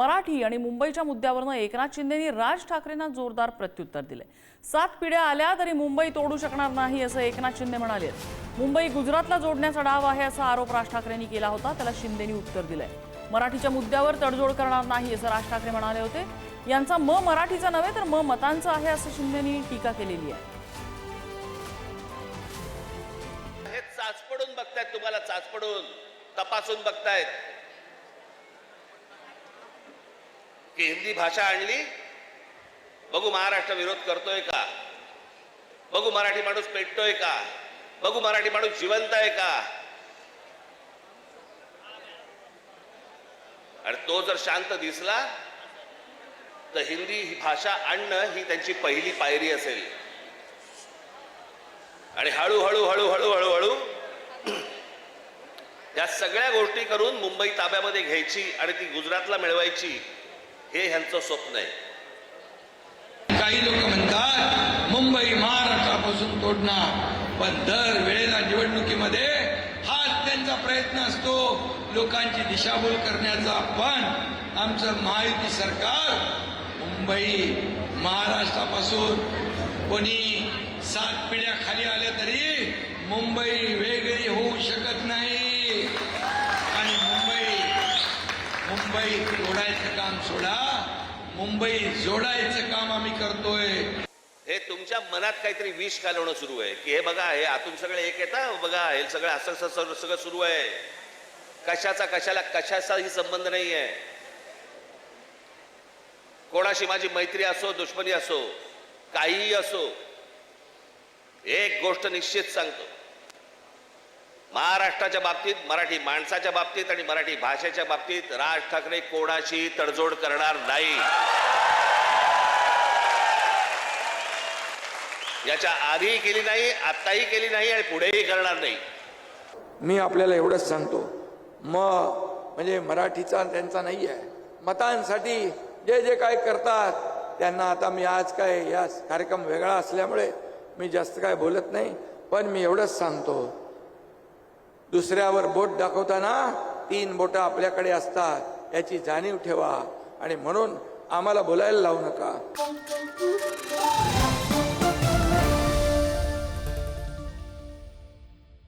मराठी आणि मुंबईच्या मुद्द्यावरनं एकनाथ शिंदेनी राज ठाकरेंना जोरदार प्रत्युत्तर दिले सात पिढ्या आल्या तरी मुंबई तोडू शकणार नाही असं एकनाथ शिंदे म्हणाले मुंबई गुजरातला जोडण्याचा डाव आहे असा आरोप राज ठाकरेंनी केला होता त्याला शिंदेनी उत्तर दिलंय. मराठीच्या मुद्द्यावर तडजोड करणार नाही असं राज ठाकरे म्हणाले होते. यांचा म मराठीचा नव्हे तर म मतांचा आहे असं शिंदेनी टीका केलेली आहे. हे चाचपडून बघतायत तुम्हाला चाचपडून तपासून बघतायत. की हिंदी भाषा आणली? बघू महाराष्ट्र विरोध करतोय का? बघू मराठी माणूस पेटतोय का? बघू मराठी माणूस जिवंत आहे का? आणि तो जर शांत दिसला तर हिंदी ही भाषा आणणं ही त्यांची पहिली पायरी असेल. आणि हळूहळू हळूहळू हळूहळू या सगळ्या गोष्टी करून मुंबई ताब्यामध्ये घ्यायची आणि ती गुजरातला मिळवायची. हे ह्यांचं स्वप्न आहे. काही लोक म्हणतात मुंबई महाराष्ट्रापासून तोडणार. पण दर वेळेला निवडणुकीमध्ये हाच त्यांचा प्रयत्न असतो लोकांची दिशाभूल करण्याचा. पण आमचं महायुती सरकार मुंबई महाराष्ट्रापासून कोणी सात पिढ्या खाली आल्या तरी मुंबई वेगळी होऊ शकते नाही आणि मुंबई मुंबई काम सोडा. मुंबई जोडायचं काम आम्ही करतोय. हे तुमच्या मनात काहीतरी विष घालवणं सुरू आहे. की हे बघा हे आतून सगळे एक येतं बघा हे सगळं असं असं सगळं सगळं सुरू आहे. कशाचा कशाला कशाचाही संबंध नाही आहे. कोणाशी माझी मैत्री असो दुश्मनी असो काहीही असो एक गोष्ट निश्चित सांगतो. महाराष्ट्राच्या बाबतीत मराठी माणसाच्या बाबतीत आणि मराठी भाषेच्या बाबतीत राज ठाकरे कोणाशी तडजोड करणार नाही. याच्या आधीही केली नाही आत्ताही केली नाही आणि पुढेही करणार नाही. मी आपल्याला एवढंच सांगतो. म म्हणजे मराठीचा त्यांचा नाही आहे. मतांसाठी जे जे काय करतात त्यांना आता मी आज काय या कार्यक्रम वेगळा असल्यामुळे मी जास्त काय बोलत नाही. पण मी एवढंच सांगतो. दुसऱ्यावर बोट दाखवताना तीन बोटं आपल्याकडे असतात. याची जाणीव ठेवा आणि म्हणून आम्हाला बोलायला लावू नका.